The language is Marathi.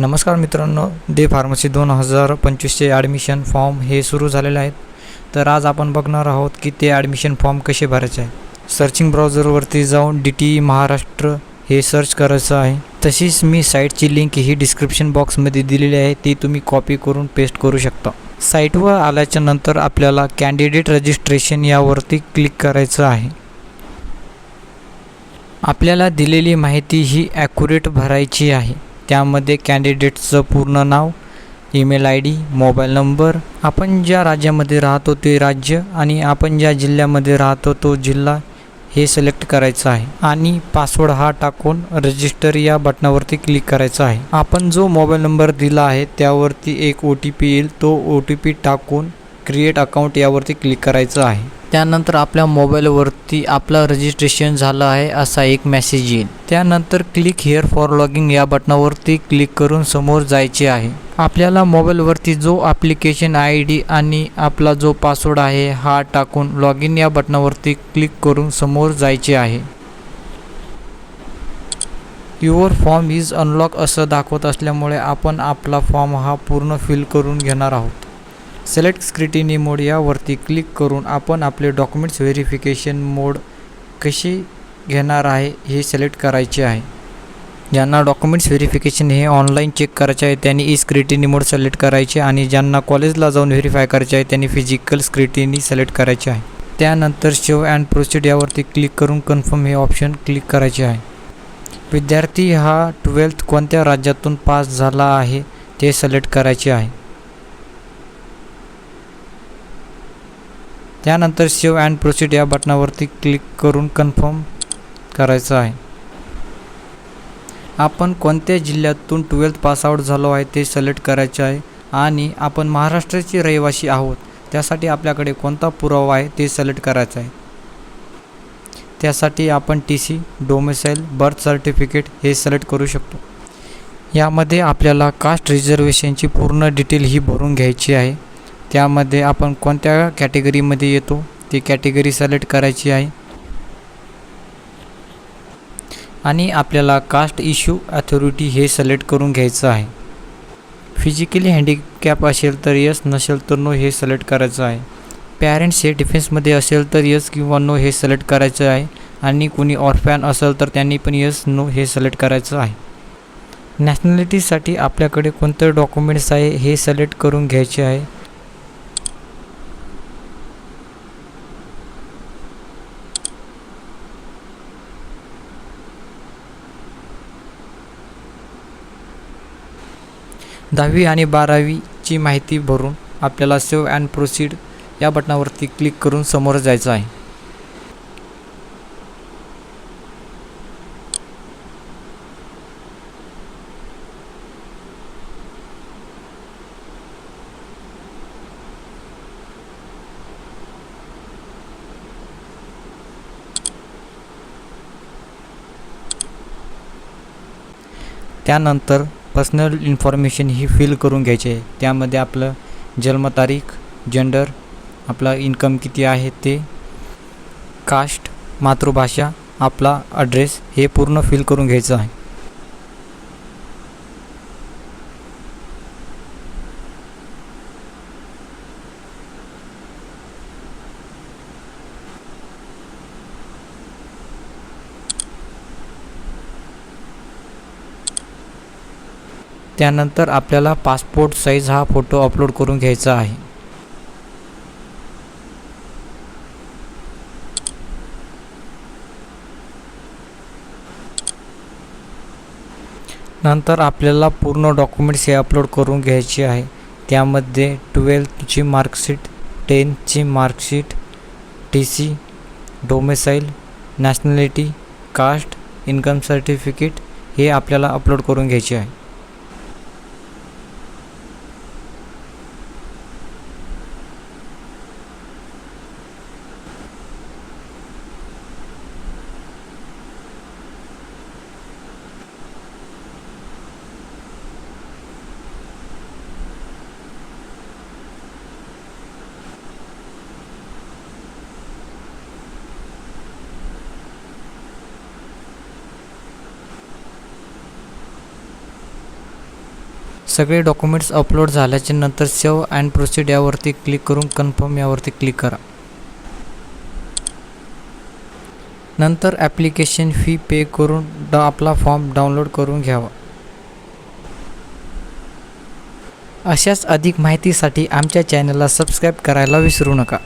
नमस्कार मित्रांनो दे फार्मसी दोन हजार पंचवीसचे ॲडमिशन फॉर्म हे सुरू झालेले आहेत. तर आज आपण बघणार आहोत की ते ॲडमिशन फॉर्म कसे भरायचे आहे. सर्चिंग ब्राउझरवरती जाऊन डी टी महाराष्ट्र हे सर्च करायचं आहे. तशीच मी साईटची लिंक ही डिस्क्रिप्शन बॉक्समध्ये दिलेली आहे. ती तुम्ही कॉपी करून पेस्ट करू शकता. साईटवर आल्याच्यानंतर आपल्याला कॅन्डिडेट रजिस्ट्रेशन यावरती क्लिक करायचं आहे. आपल्याला दिलेली माहिती ही ॲक्युरेट भरायची आहे. त्यामध्ये कॅन्डिडेटचं पूर्ण नाव email I D mobile number आपण ज्या राज्यामध्ये राहतो ते राज्य आणि आपण ज्या जिल्ह्यामध्ये राहतो तो जिल्हा हे सिलेक्ट करायचं आहे. आणि पासवर्ड हा टाकून रजिस्टर या बटनावरती क्लिक करायचं आहे. आपण जो मोबाईल नंबर दिला आहे त्यावरती एक ओ टी पी येईल. तो ओ टी पी टाकून क्रिएट अकाउंट यावरती क्लिक करायचं आहे. त्यानंतर आपल्या मोबाईलवरती आपलं रजिस्ट्रेशन झालं आहे असा एक मेसेज येईल. त्यानंतर क्लिक हिअर फॉर लॉगिंग या बटनावरती क्लिक करून समोर जायचे आहे. आपल्याला मोबाईलवरती जो ॲप्लिकेशन आय डी आणि आपला जो पासवर्ड आहे हा टाकून लॉग इन या बटनावरती क्लिक करून समोर जायचे आहे. युअर फॉर्म इज अनलॉक असं दाखवत असल्यामुळे आपण आपला फॉर्म हा पूर्ण फिल करून घेणार आहोत. सिलेक्ट स्क्रिटिनी मोड यावरती क्लिक करून आपण आपले डॉक्युमेंट्स व्हेरिफिकेशन मोड कसे घेणार आहे हे सिलेक्ट करायचे आहे. ज्यांना डॉक्युमेंट्स व्हेरिफिकेशन हे ऑनलाईन चेक करायचे आहे त्यांनी ई स्क्रिटिनी मोड सिलेक्ट करायचे आणि ज्यांना कॉलेजला जाऊन व्हेरीफाय करायचे आहे त्यांनी फिजिकल स्क्रिटिनी सिलेक्ट करायचे आहे. त्यानंतर शेव अँड प्रोसीड यावरती क्लिक करून कन्फर्म हे ऑप्शन क्लिक करायचे आहे. विद्यार्थी हा ट्वेल्थ कोणत्या राज्यातून पास झाला आहे ते सिलेक्ट करायचे आहे. त्यानंतर सेव अँड प्रोसीड या बटनावरती क्लिक करून कन्फर्म करायचं आहे. आपण कोणत्या जिल्ह्यातून ट्वेल्थ पासआउट झालो आहे ते सिलेक्ट करायचे आहे आणि आपण महाराष्ट्राचे रहिवासी आहोत त्यासाठी आपल्याकडे कोणता पुरावा आहे ते सिलेक्ट करायचं आहे. त्यासाठी आपण T C domicile birth certificate हे सिलेक्ट करू शकतो. यामध्ये आपल्याला कास्ट रिझर्वेशनची पूर्ण डिटेल ही भरून घ्यायची आहे. त्यामध्ये आपण कोणत्या कॅटेगरीमध्ये येतो? ती कॅटेगरी सिलेक्ट करायची आहे. आणि आपल्याला कास्ट इश्यू अथॉरिटी हे सिलेक्ट करून घ्यायचं आहे. फिजिकली हँडिकॅप असेल तर यस नसेल तर नो हे सिलेक्ट करायचं आहे. पॅरेंट्स हे डिफेन्समध्ये असेल तर यस किंवा नो हे सिलेक्ट करायचं आहे. आणि कोणी ऑर्फॅन असेल तर त्यांनी पण यस नो हे सिलेक्ट करायचं आहे. नॅशनॅलिटीसाठी आपल्याकडे कोणते डॉक्युमेंट्स आहे हे सिलेक्ट करून घ्यायचे आहे? दहावी आणि बारावीची माहिती भरून आपल्याला सेव्ह अँड प्रोसीड या बटनावरती क्लिक करून समोर जायचं आहे. त्यानंतर पर्सनल इन्फॉर्मेशन ही फिल करून घ्यायची. आहे त्यामध्ये आपलं जन्मतारीख जेंडर आपला इन्कम किती आहे ते कास्ट मातृभाषा आपला ॲड्रेस हे पूर्ण फिल करून घ्यायचं आहे. त्यानंतर आपल्याला पासपोर्ट साईज हा फोटो अपलोड करून घ्यायचा आहे. नंतर आपल्याला पूर्ण डॉक्युमेंट्स हे अपलोड करून घ्यायचे आहे. त्यामध्ये ट्वेल्थची marksheet टेन्थची marksheet T C domicile nationality caste income certificate हे आपल्याला अपलोड करून घ्यायचे आहे. सगळे डॉक्युमेंट्स अपलोड झाल्याच्यानंतर सेव अँड प्रोसीड यावरती क्लिक करून कन्फर्म यावरती क्लिक करा. नंतर ॲप्लिकेशन फी पे करून ड आपला फॉर्म डाउनलोड करून घ्यावा. अशाच अधिक माहितीसाठी आमच्या चॅनलला सबस्क्राईब करायला विसरू नका.